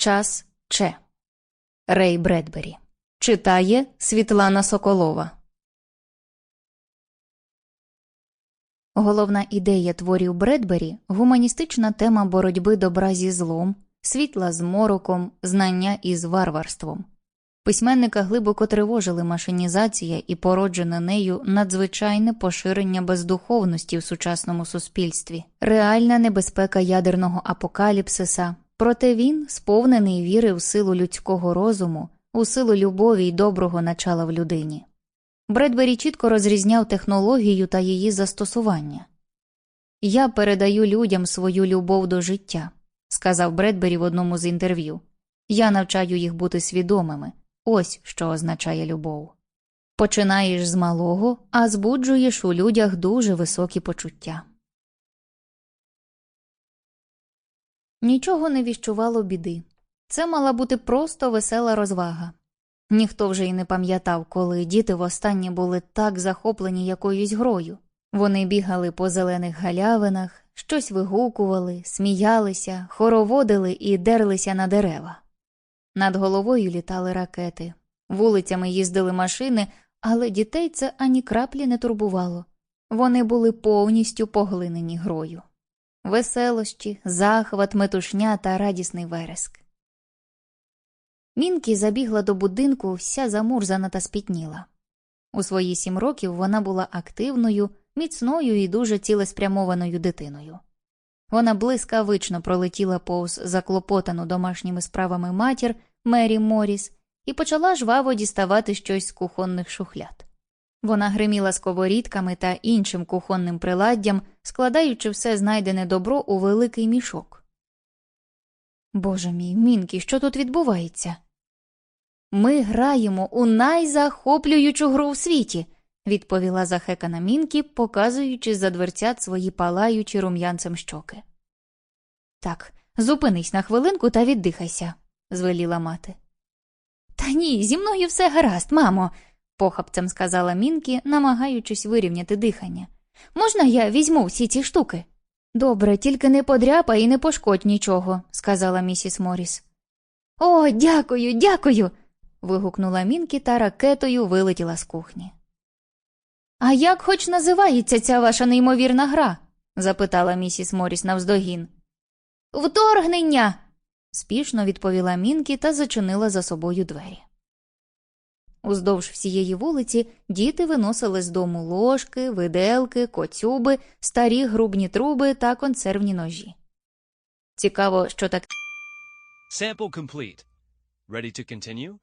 Час Че. Рей Бредбері. Читає Світлана Соколова. Головна ідея творів Бредбері гуманістична тема боротьби добра зі злом, світла з мороком, знання із варварством. Письменника глибоко тривожили машинізація і породжене нею надзвичайне поширення бездуховності в сучасному суспільстві, реальна небезпека ядерного апокаліпсиса. Проте він, сповнений віри в силу людського розуму, у силу любові й доброго начала в людині. Бредбері чітко розрізняв технологію та її застосування. Я передаю людям свою любов до життя, сказав Бредбері в одному з інтерв'ю. Я навчаю їх бути свідомими. Ось що означає любов. Починаєш з малого, а збуджуєш у людях дуже високі почуття. Нічого не віщувало біди. Це мала бути просто весела розвага. Ніхто вже й не пам'ятав, коли діти востаннє були так захоплені якоюсь грою. Вони бігали по зелених галявинах, щось вигукували, сміялися, хороводили і дерлися на дерева. Над головою літали ракети, вулицями їздили машини, але дітей це ані краплі не турбувало. Вони були повністю поглинені грою. Веселощі, захват, метушня та радісний вереск. Мінкі забігла до будинку, вся замурзана та спітніла. У свої сім років вона була активною, міцною і дуже цілеспрямованою дитиною. Вона блискавично пролетіла повз заклопотану домашніми справами матір Мері Моріс і почала жваво діставати щось з кухонних шухляд. Вона гриміла сковорідками та іншим кухонним приладдям, складаючи все знайдене добро у великий мішок. Боже мій, Мінкі, що тут відбувається? Ми граємо у найзахоплюючу гру в світі, відповіла захекана Мінкі, показуючи за дверцят свої палаючі рум'янцем щоки. Так, зупинись на хвилинку та віддихайся, звеліла мати. Та ні, зі мною все гаразд, мамо, похапцем сказала Мінкі, намагаючись вирівняти дихання. Можна я візьму всі ці штуки? Добре, тільки не подряпай і не пошкодь нічого, сказала місіс Моріс. О, дякую, дякую. вигукнула Мінкі та ракетою вилетіла з кухні. А як хоч називається ця ваша неймовірна гра? запитала місіс Моріс навздогін. Вторгнення. спішно відповіла Мінкі та зачинила за собою двері. Уздовж всієї вулиці діти виносили з дому ложки, виделки, коцюби, старі грубні труби та консервні ножі. Цікаво, що так Sample complete. Ready to continue?